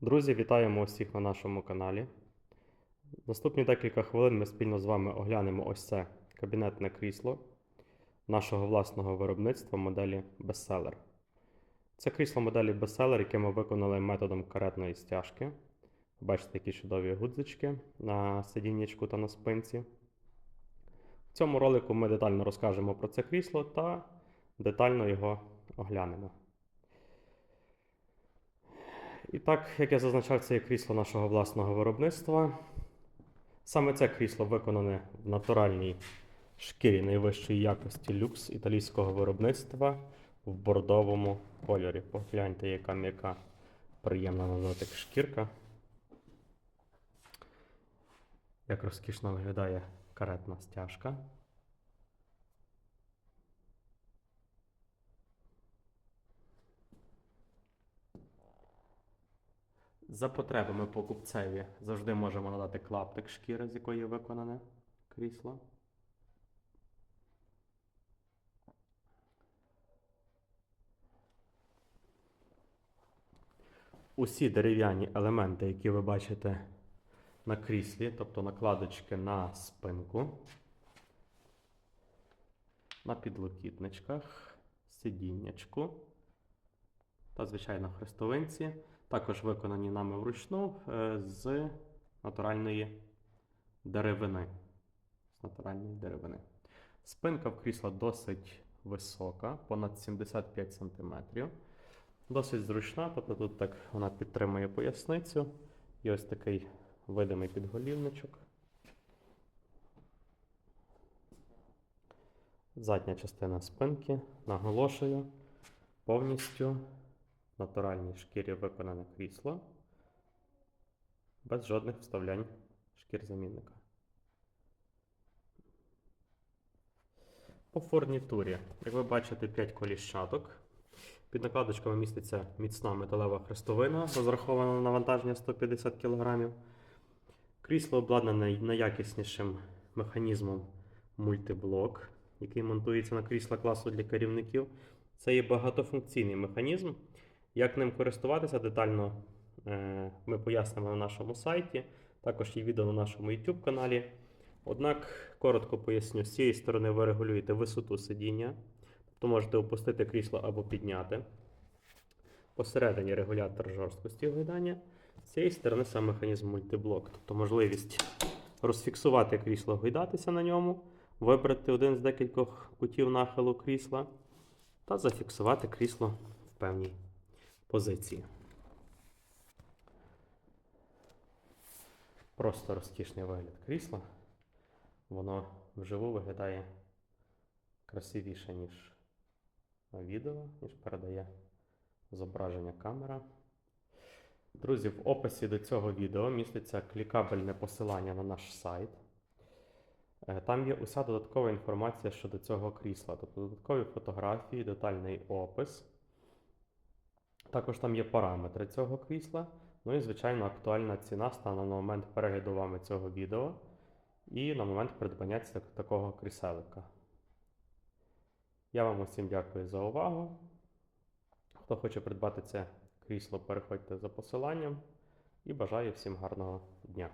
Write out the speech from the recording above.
Друзі, вітаємо усіх на нашому каналі. Наступні декілька хвилин ми спільно з вами оглянемо ось це кабінетне крісло нашого власного виробництва моделі Bestseller. Це крісло моделі Bestseller, яке ми виконали методом каретної стяжки. Бачите, які чудові гудзички на сидіннячку та на спинці. В цьому ролику ми детально розкажемо про це крісло та детально його оглянемо. І так, як я зазначав, це є крісло нашого власного виробництва. Саме це крісло виконане в натуральній шкірі найвищої якості люкс італійського виробництва в бордовому кольорі. Погляньте, яка м'яка приємна на дотик шкірка. Як розкішно виглядає каретна стяжка. За потребами покупцеві завжди можемо надати клаптик шкіри, з якої виконане крісло. Усі дерев'яні елементи, які ви бачите на кріслі, тобто накладочки на спинку, на підлокітничках, сидіннячку та, звичайно, хрестовинці, також виконані нами вручну е, з натуральної деревини. З натуральної деревини. Спинка в крісла досить висока, понад 75 см. Досить зручна, тобто тут так вона підтримує поясницю. І ось такий видимий підголівничок. Задня частина спинки, наголошую, повністю натуральній шкірі виконане крісло, без жодних вставлянь шкір замінника. По фурнітурі, як ви бачите, 5 коліщаток. Під накладочками міститься міцна металева хрестовина, розрахована на навантаження 150 кг. Крісло обладнане найякіснішим механізмом мультиблок, який монтується на крісла класу для керівників. Це є багатофункційний механізм. Як ним користуватися детально е, ми пояснимо на нашому сайті. Також є відео на нашому YouTube каналі. Однак, коротко поясню, з цієї сторони ви регулюєте висоту сидіння, тобто можете опустити крісло або підняти. Посередині регулятор жорсткості гойдання. З цієї сторони сам механізм мультиблок, тобто можливість розфіксувати крісло, гойдатися на ньому, вибрати один з декількох кутів нахилу крісла та зафіксувати крісло в певній позиції. Просто розкішний вигляд крісла. Воно вживу виглядає красивіше, ніж відео, ніж передає зображення камера. Друзі, в описі до цього відео міститься клікабельне посилання на наш сайт. Е, Там є уся додаткова інформація щодо цього крісла, тобто додаткові фотографії, детальний опис. Також там є параметри цього крісла. Ну і, звичайно, актуальна ціна стане на момент перегляду вами цього відео і на момент придбання такого кріселика. Я вам усім дякую за увагу. Хто хоче придбати це крісло, переходьте за посиланням і бажаю всім гарного дня.